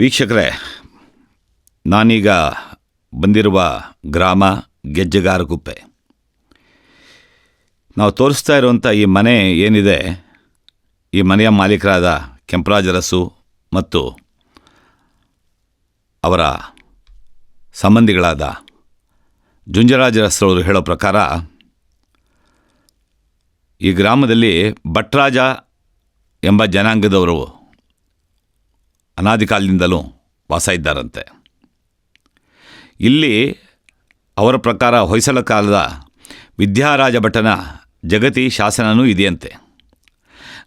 ವೀಕ್ಷಕರೇ, ನಾನೀಗ ಬಂದಿರುವ ಗ್ರಾಮ ಗೆಜ್ಜೆಗಾರಗುಪ್ಪೆ. ನಾವು ತೋರಿಸ್ತಾ ಇರುವಂಥ ಈ ಮನೆ ಏನಿದೆ, ಈ ಮನೆಯ ಮಾಲೀಕರಾದ ಕೆಂಪರಾಜರಸು ಮತ್ತು ಅವರ ಸಂಬಂಧಿಗಳಾದ ಜುಂಜರಾಜರಸರವರು ಹೇಳೋ ಪ್ರಕಾರ, ಈ ಗ್ರಾಮದಲ್ಲಿ ಭಟ್ರಾಜ ಎಂಬ ಜನಾಂಗದವರು ಅನಾದಿ ಕಾಲದಿಂದಲೂ ವಾಸ ಇದ್ದಾರಂತೆ ಇಲ್ಲಿ ಅವರ ಪ್ರಕಾರ ಹೊಯ್ಸಳ ಕಾಲದ ವಿದ್ಯಾರಾಜ ಭಟ್ಟನ ಜಗತಿ ಶಾಸನನೂ ಇದೆಯಂತೆ.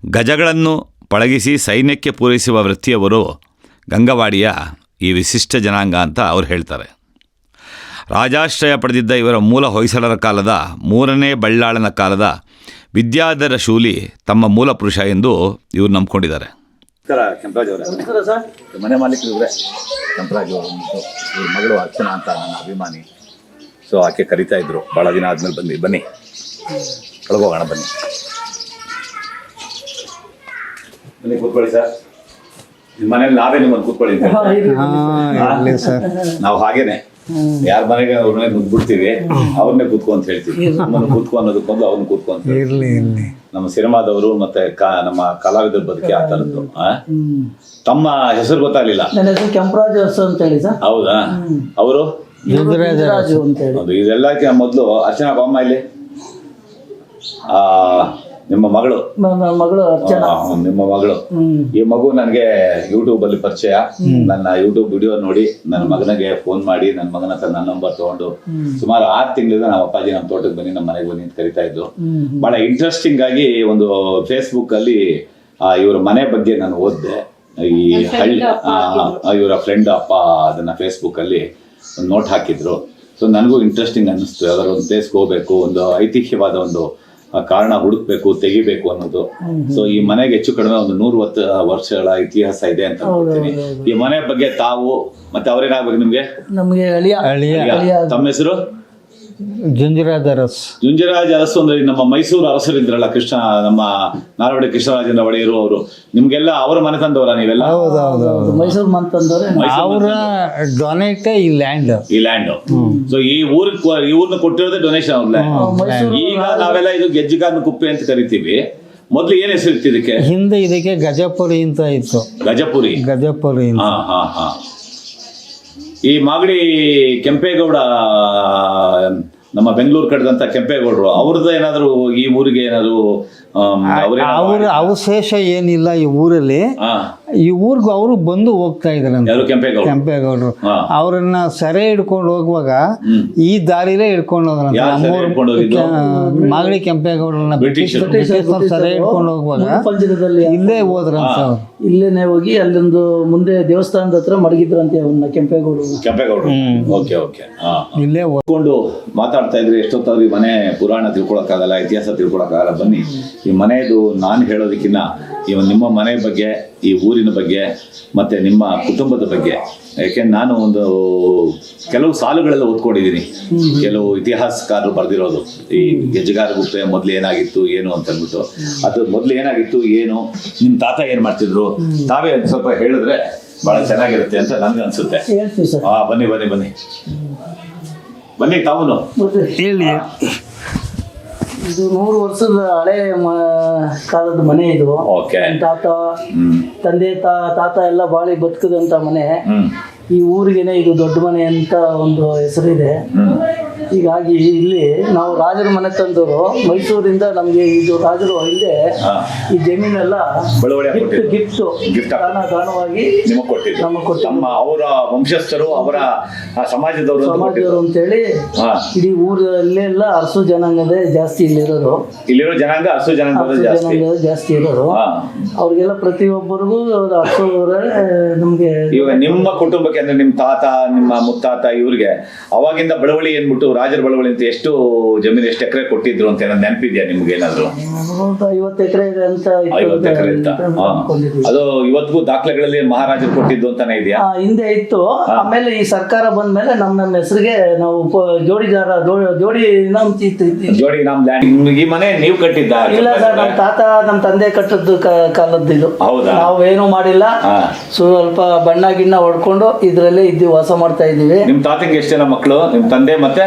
ಗಜಗಳನ್ನು ಪಳಗಿಸಿ ಸೈನ್ಯಕ್ಕೆ ಪೂರೈಸುವ ವೃತ್ತಿಯವರು ಗಂಗವಾಡಿಯ ಈ ವಿಶಿಷ್ಟ ಜನಾಂಗ ಅಂತ ಅವ್ರು ಹೇಳ್ತಾರೆ. ರಾಜಾಶ್ರಯ ಪಡೆದಿದ್ದ ಇವರ ಮೂಲ ಹೊಯ್ಸಳರ ಕಾಲದ ಮೂರನೇ ಬಳ್ಳಾಳನ ಕಾಲದ ವಿದ್ಯಾಧರ ಶೂಲಿ ತಮ್ಮ ಮೂಲ ಪುರುಷ ಎಂದು ಇವರು ನಂಬ್ಕೊಂಡಿದ್ದಾರೆ. ನಮಸ್ಕಾರ ಕೆಂಪರಾಜ್ ಅವರೇ. ಮನೆ ಮಾಲೀಕರು ಇವರೇ. ಕೆಂಪರಾಜ್ ಅವರು ಇವ್ರ ಮಗಳು ಅರ್ಚನಾ ಅಂತ ನನ್ನ ಅಭಿಮಾನಿ. ಸೊ ಆಕೆ ಕರಿತಾ ಇದ್ರು. ಭಾಳ ದಿನ ಆದ್ಮೇಲೆ ಬಂದು ಬನ್ನಿ. ಒಳಗೋಗೋಣ ಬನ್ನಿ. ಬನ್ನಿ ಕೂತ್ಕೊಳ್ಳಿ ಸರ್. ನಿಮ್ಮ ಮನೇಲಿ ನಾವೇ ನಿಮ್ಮನ್ನು ಕೂತ್ಕೊಳ್ಳಿ ಅಂತ ಹೇಳ್ತೇವೆ. ಇರಲಿ ಸರ್. ನಾವು ಹಾಗೇನೆ. ಯಾರ ಮನೆಗೆ ಅವ್ರನ್ನೇ ನುಗ್ಬಿಡ್ತೀವಿ ಅವ್ರನ್ನೇ ಕೂತ್ಕೊ ಅಂತ ಹೇಳ್ತೀವಿ. ನಮ್ಮನ್ನು ಕೂತ್ಕೊ ಅನ್ನೋದಕ್ಕೊಂದು ಅವ್ರನ್ನ ಕೂತ್ಕೊ ಅಂತ ಹೇಳ್ತೀವಿ. ಇರಲಿ ಇರಲಿ. ನಮ್ಮ ಸಿನಿಮಾದವರು ಮತ್ತೆ ಕಾ- ನಮ್ಮ ಕಲಾವಿದರ ಬದುಕಿ ಆ ತರದ್ದು ಆ? ತಮ್ಮ ಹೆಸರು ಗೊತ್ತಾಗ್ಲಿಲ್ಲ. ನನ್ನ ಹೆಸರು ಕೆಂಪರಾಜು ಅಂತ ಹೇಳಿ ಸರ್. ಹೌದಾ? ಅವರು? ಅಂತ ಹೇಳಿ. ಅದು ಇದೆಲ್ಲಕ್ಕೆ ಮೊದಲು ಅರ್ಚನಾ ಬಾಮ್ಮ ಇಲ್ಲಿ. ಆ ನಿಮ್ಮ ಮಗಳು. ನನ್ನ ಮಗಳು ಅರ್ಚನಾ. ಆ, ನಿಮ್ಮ ಮಗಳು. ಈ ಮಗು ನನಗೆ ಯೂಟ್ಯೂಬ್ ಅಲ್ಲಿ ಪರಿಚಯ. ನನ್ನ ಯೂಟ್ಯೂಬ್ ವಿಡಿಯೋ ನೋಡಿ ನನ್ನ ಮಗನಿಗೆ ಫೋನ್ ಮಾಡಿ ನನ್ನ ಮಗನ ಹತ್ರ ನನ್ನ ನಂಬರ್ ತಗೊಂಡು ಸುಮಾರು ಆರು ತಿಂಗಳಿಂದ ನಮ್ಮ ಅಪ್ಪಾಜಿ ನಮ್ಮ ತೋಟಕ್ಕೆ ಬನ್ನಿ ನಮ್ಮ ಮನೆಗೆ ಬನ್ನಿ ಅಂತ ಕರಿತಾ ಇದ್ದು. ಬಹಳ ಇಂಟ್ರೆಸ್ಟಿಂಗ್ ಆಗಿ ಒಂದು ಫೇಸ್ಬುಕ್ ಅಲ್ಲಿ ಆ, ಇವ್ರ ಮನೆ ಬಗ್ಗೆ ನಾನು ಓದಿದೆ. ಈ ಹಳ್ಳಿ ಇವರ ಫ್ರೆಂಡ್ ಅಪ್ಪ ಅದನ್ನ ಫೇಸ್ಬುಕ್ ಅಲ್ಲಿ ಒಂದು ನೋಟ್ ಹಾಕಿದ್ರು. ಸೊ ನನಗೂ ಇಂಟ್ರೆಸ್ಟಿಂಗ್ ಅನ್ನಿಸ್ತು. ಯಾವ್ದಾದ್ರು ಒಂದು ಪ್ಲೇಸ್ಗೆ ಹೋಗ್ಬೇಕು ಒಂದು ಐತಿಹ್ಯವಾದ ಒಂದು ಕಾರಣ ಹುಡುಕ್ಬೇಕು ತೆಗಿಬೇಕು ಅನ್ನೋದು. ಸೊ ಈ ಮನೆಗೆ ಹೆಚ್ಚು ಕಡಿಮೆ ಒಂದು ನೂರು ವರ್ಷಗಳ ಇತಿಹಾಸ ಇದೆ ಅಂತ ಅನ್ಕೊಳ್ತೀನಿ ಈ ಮನೆ ಬಗ್ಗೆ ತಾವು ಮತ್ತೆ ಅವ್ರೇನಾಗ್ಬೇಕು ನಿಮ್ಗೆ? ನಮ್ಗೆ ಅಳಿಯ. ಅಳಿಯ. ಅಳಿಯ. ತಮ್ಮ ಹೆಸರು? ಜುಂಜರಾಜ ಅರಸ್. ಜುಂಜರಾಜ ಅರಸು ಅಂದ್ರೆ ನಮ್ಮ ಮೈಸೂರು ಅರಸರಿದ್ರಲ್ಲ ಕೃಷ್ಣ ನಮ್ಮ ನಾಲ್ವಡಿ ಕೃಷ್ಣರಾಜೇಂದ್ರ ಒಡೆಯರು ಅವರು. ನಿಮ್ಗೆಲ್ಲ ಅವರ ಮನೆತಂದವರ ನೀವೆಲ್ಲ? ಹೌದೌದು ಮೈಸೂರು ಮಂತಂದವ್ರೆ ಅವರ ಡೊನೇಟ್ ಈ ಲ್ಯಾಂಡ್ ಈ ಲ್ಯಾಂಡ್ ಸೊ ಈ ಊರಿಗೆ ಈ ಊರ್ನ ಕೊಟ್ಟಿರೋದೇ ಡೊನೇಷನ್ ಅವ್ರಲ್ಲ. ಈಗ ನಾವೆಲ್ಲ ಇದು ಗೆಜ್ಜಿಗಾರನ ಕುಪ್ಪೆ ಅಂತ ಕರಿತೀವಿ. ಮೊದ್ಲು ಏನ್ ಹೆಸರು ಇತ್ತು ಇದಕ್ಕೆ? ಹಿಂದೆ ಇದಕ್ಕೆ ಗಜಪುರಿ ಅಂತ ಇತ್ತು. ಗಜಪುರಿ? ಗಜಪುರಿ ಹಾ ಹಾ ಹಾ. ಈ ಮಾಗಡಿ ಕೆಂಪೇಗೌಡ ನಮ್ಮ ಬೆಂಗಳೂರು ಕಡೆದಂತ ಕೆಂಪೇಗೌಡರು ಅವ್ರದ್ದು ಏನಾದ್ರು ಈ ಊರಿಗೆ ಏನಾದ್ರು ಅವ್ರ ಅವಶೇಷ ಏನಿಲ್ಲ ಈ ಊರಲ್ಲಿ. ಈ ಊರ್ಗೂ ಅವರು ಬಂದು ಹೋಗ್ತಾ ಇದ್ರಂತೆ ಕೆಂಪೇಗೌಡರು. ಅವ್ರನ್ನ ಸೆರೆ ಹಿಡ್ಕೊಂಡು ಹೋಗುವಾಗ ಈ ದಾರಿಲೇ ಹಿಡ್ಕೊಂಡು ಹೋದ್ರಂತೆ ನಮ್ಮೂರ್ ಮಾಗಡಿ ಕೆಂಪೇಗೌಡರನ್ನ ಸೆರೆ ಹಿಡ್ಕೊಂಡು ಹೋಗುವಾಗ ಇಲ್ಲೇ ಹೋದ್ರಂತ ಅವ್ರು. ಇಲ್ಲೇನೆ ಹೋಗಿ ಅಲ್ಲೊಂದು ಮುಂದೆ ದೇವಸ್ಥಾನದ ಹತ್ರ ಮಡಗಿದ್ರಂತೆ ಅವನ್ನ ಕೆಂಪೇಗೌಡರು. ಕೆಂಪೇಗೌಡರು. Okay okay. ಇಲ್ಲೇ ಹೋ- ಮಾತಾಡ್ತಾ ಇದ್ರೆ ಎಷ್ಟೊತ್ತಾದ್ರೂ ಮನೆ ಪುರಾಣ ತಿಳ್ಕೊಳಕ್ಕಾಗಲ್ಲ ಇತಿಹಾಸ ತಿಳ್ಕೊಳಕ್ಕಾಗಲ್ಲ ಬನ್ನಿ. ಈ ಮನೆಯದು ನಾನು ಹೇಳೋದಕ್ಕಿಂತ ಈ ನಿಮ್ಮ ಮನೆ ಬಗ್ಗೆ ಈ ಊರಿನ ಬಗ್ಗೆ ಮತ್ತೆ ನಿಮ್ಮ ಕುಟುಂಬದ ಬಗ್ಗೆ. ಯಾಕೆಂದ್ರೆ ನಾನು ಒಂದು ಕೆಲವು ಸಾಲುಗಳೆಲ್ಲ ಓದ್ಕೊಂಡಿದ್ದೀನಿ. ಕೆಲವು ಇತಿಹಾಸಕಾರರು ಬರೆದಿರೋದು. ಈ ಗೆಜ್ಜಗಾರ ಗುಪ್ಪೆ ಮೊದಲು ಏನಾಗಿತ್ತು ಏನು ಅಂತ ಅಂದ್ಬಿಟ್ಟು ಅದು ಮೊದಲು ಏನಾಗಿತ್ತು ಏನು ನಿಮ್ಮ ತಾತ ಏನು ಮಾಡ್ತಿದ್ರು? ತಾವೇ ಒಂದ್ ಸ್ವಲ್ಪ ಹೇಳಿದ್ರೆ ಭಾಳ ಚೆನ್ನಾಗಿರುತ್ತೆ ಅಂತ ನನಗೆ ಅನಿಸುತ್ತೆ. ಹಾಂ ಬನ್ನಿ ಬನ್ನಿ ಬನ್ನಿ. ಬನ್ನಿ ತಾವು ಹೇಳಿ. ಇದು ನೂರು ವರ್ಷದ ಹಳೆ ಕಾಲದ ಮನೆ ಇದು. ತಾತ ತಂದೆ ತಾ ತಾತ ಎಲ್ಲ ಬಾಳಿ ಬದುಕದಂತ ಮನೆ. ಈ ಊರಿಗೆನೆ ಇದು ದೊಡ್ಡ ಮನೆ ಅಂತ ಒಂದು ಹೆಸರಿದೆ. ಹೀಗಾಗಿ ಇಲ್ಲಿ ನಾವು ರಾಜರ ಮನೆ ತಂದವರು ಮೈಸೂರಿಂದ ನಮಗೆ ಇದು ರಾಜರು ಹಿಂದೆ ಈ ಜಮೀನೆಲ್ಲ ಬಳುವಳಿ ಗಿಫ್ಟ್ ಕೊಟ್ಟಿದ್ದು ಗಿಫ್ಟ್ ದಾನವಾಗಿ ನಿಮಗ್ ಕೊಟ್ಟಿದ್ದು ನಮಗ್ ಕೊಟ್ಟಿದ್ದು. ನಮ್ಮ ಅವರ ವಂಶಸ್ಥರು ಅವರ ಆ ಸಮಾಜದವರು ಅಂತ ಕೊಟ್ಟಿದ್ದು ಸಮಾಜದವರು ಅಂತೇಳಿ ಹಾ. ಇಡೀ ಊರಲ್ಲೆಲ್ಲ ಅರಸು ಜನಾಂಗದೇ ಜಾಸ್ತಿ ಇಲ್ಲಿರೋರು. ಇಲ್ಲಿರೋ ಜನಾಂಗ ಹಸು ಜನಾಂಗದ ಅರಸು ಜಾಸ್ತಿ. ಜನಾಂಗ ಜಾಸ್ತಿ ಇರೋರು. ಹಾ. ಅವ್ರಿಗೆಲ್ಲ ಪ್ರತಿಯೊಬ್ಬರಿಗೂ ಅರಸು ನಮಗೆ ಇವಾಗ ನಿಮ್ಮ ಕುಟುಂಬಕ್ಕೆ ಅಂದ್ರೆ ನಿಮ್ ತಾತ ನಿಮ್ಮ ಮುತ್ತಾತ ಇವ್ರಿಗೆ ಅವಾಗಿಂದ ಬಳವಳಿ ಏನ್ಬಿಟ್ಟು ರಾಜರ ಬಳವಳಿ ಅಂತ ಎಷ್ಟು ಜಮೀನು ಎಷ್ಟು ಎಕರೆ ಕೊಟ್ಟಿದ್ರು ಅಂತ ಏನಾದ್ರು ನೆನಪಿದ್ಯಾ ನಿಮ್ಗೆ ಏನಾದ್ರು? ಐವತ್ತು ಎಕರೆ ಇದೆ ಅಂತ ಇತ್ತು? ಐವತ್ತು ಎಕರೆ ಅಂತ ಅದು ಇವತ್ತಿಗೂ ದಾಖಲೆಗಳಲ್ಲಿ ಮಹಾರಾಜರು ಕೊಟ್ಟಿದ್ದು ಅಂತಾನೆ ಇದೆಯಾ? ಹಿಂದೆ ಇತ್ತು. ಆಮೇಲೆ ಈ ಸರ್ಕಾರ ಬಂದ್ಮೇಲೆ ನಮ್ಮ ನಮ್ಮ ಹೆಸರಿಗೆ ನಾವು ಜೋಡಿದಾರ ಜೋಡಿ ನಮ್ ಜೋಡಿ ನಮ್ ಲ್ಯಾಂಡ್. ಈ ಮನೆ ನೀವು ಕಟ್ಟಿದ್ದ ಇಲ್ಲ ಸರ್ ನಮ್ಮ ತಾತ ನಮ್ಮ ತಂದೆ ಕಟ್ಟದ್ದು ಕಾಲದ್ದು ಇದು. ಹೌದಾ? ಏನು ಮಾಡಿಲ್ಲ. ಸ್ವಲ್ಪ ಬಣ್ಣ ಗಿಣ್ಣ ಹೊಡ್ಕೊಂಡು ಇದ್ರಲ್ಲೇ ಇದ್ದು ವಾಸ ಮಾಡ್ತಾ ಇದ್ದೀವಿ. ನಿಮ್ ತಾತಂಗೆ ಎಷ್ಟು ಜನ ಮಕ್ಕಳು ನಿಮ್ ತಂದೆ ಮತ್ತೆ?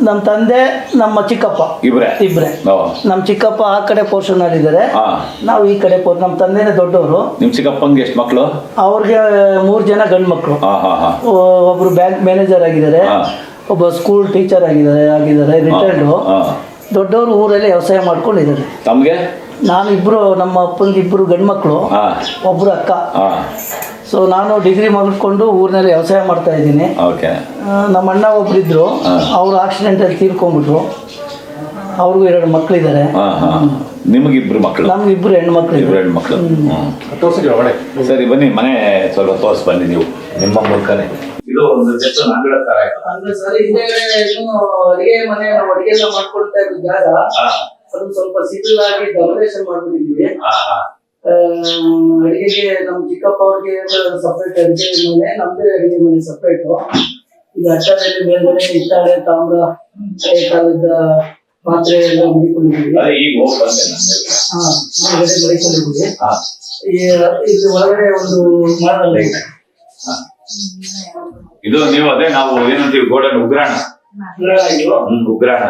ನಮ್ಮ ತಂದೆ ನಮ್ಮ ಚಿಕ್ಕಪ್ಪ. ಇಬ್ರೆ? ಇಬ್ರೆ. ಓ. ನಮ್ಮ ಚಿಕ್ಕಪ್ಪ ಆ ಕಡೆ ಪೋರ್ಷನ್ ಇದ್ದಾರೆ. ಹಾ. ನಾವು ಈ ಕಡೆ ಪೋರ್ ನಮ್ಮ ತಂದೆನೇ ದೊಡ್ಡವರು. ನಿಮ್ ಚಿಕ್ಕಪ್ಪಂಗೆ ಎಷ್ಟು ಮಕ್ಕಳು ಅವ್ರಿಗೆ ಮೂರು ಜನ ಗಂಡು ಮಕ್ಕಳು ಹಾ ಹಾ. ಹಾ ಒಬ್ರು ಬ್ಯಾಂಕ್ ಮ್ಯಾನೇಜರ್ ಆಗಿದ್ದಾರೆ. ಹಾ. ಒಬ್ಬ ಸ್ಕೂಲ್ ಟೀಚರ್ ಆಗಿದ್ದಾರೆ ಆಗಿದ್ದಾರೆ ರಿಟೈರ್ಡು ಹಾ. ದೊಡ್ಡವರು ಊರಲ್ಲಿ ವ್ಯವಸಾಯ ಮಾಡ್ಕೊಂಡಿದ್ದಾರೆ. ತಮ್ಗೆ? ನಾನು ಇಬ್ರು ನಮ್ಮ ಅಪ್ಪಂದು ಇಬ್ರು ಗಂಡು ಮಕ್ಕಳು ಹಾ. ಒಬ್ರು ಅಕ್ಕ. ಹಾ. ಸೊ ನಾನು ಡಿಗ್ರಿ ಮುಗಿಸ್ಕೊಂಡು ಊರಿನಲ್ಲಿ ವ್ಯವಸಾಯ ಮಾಡ್ತಾ ಇದ್ದೀನಿ. ಓಕೆ. ನಮ್ಮ ಅಣ್ಣ ಒಬ್ರಿದ್ರು ಅವರು ಆಕ್ಸಿಡೆಂಟಲ್ಲಿ ತೀರ್ಕೊಂಡ್ಬಿಟ್ರು. ಅವ್ರಿಗೂ ಎರಡು ಮಕ್ಕಳಿದ್ದಾರೆ ಹಾ ಹಾ. ನಿಮಗಿಬ್ರು ಮಕ್ಕಳು ನಮ್ಗೆ ಇಬ್ರು ಹೆಣ್ಮಕ್ಳು ಇಬ್ರು ಹೆಣ್ಮಕ್ಳು ಒಳಗಡೆ. ಸರಿ ಬನ್ನಿ ಮನೆ ಸ್ವಲ್ಪ ತೋರಿಸ್ ಬನ್ನಿ ನೀವು ನಿಮ್ಮ ಮೂಲಕನೇ. ಇದು ಒಂದು ಅಂಗಳ ತರ. ಅಂದ್ರೆ ಸರ್ ಹಿಂದೆಗಡೆ ಅಡಿಗೆ ಮನೆ ನಾವು ಅಡಿಗೆ ಎಲ್ಲ ಮಾಡ್ಕೊಳ್ತಾ ಇದ್ದ ಜಾಗ. ಹಾ, ಅದು ಸ್ವಲ್ಪ ಸಿಟಿಲ್ ಆಗಿ ಡಾಮಿನೇಷನ್ ಮಾಡ್ಬಿಟ್ಟಿದ್ವಿ ಅಡಿಗೆಗೆ ನಮ್ ಚಿಕ್ಕಪ್ಪ ಅವ್ರಿಗೆ ಸಪ್ರೇಟ್ ಅಡಿಗೆ ಮನೆ ನಮ್ದೇ ಅಡಿಗೆ ಮನೆ ಸಪ್ರೇಟ್ ಈಗ ಅಟ್ಟದಲ್ಲಿ ಮೇಲ್ಗಡೆ ಹಿತ್ತಾಳೆ ತಾಮ್ರ ಹಳೆ ಕಾಲದ ಪಾತ್ರೆ ಎಲ್ಲ ಮಡಿಕೊಂಡಿದ್ದೀವಿ ಹಾ ಮೇಲ್ಗಡೆ ಮಡಿಕೊಂಡಿದ್ದೀವಿ ಇಲ್ಲಿ ಒಳಗಡೆ ಒಂದು ಮಾಡಲ್ಲ ಇದೆ. ಇದು ನೀವು ಅದೇ ನಾವು ಏನಂತೀವಿ ಗೋಡನ್ ಉಗ್ರಾಣ. ಇದು, ಉಗ್ರಾಣ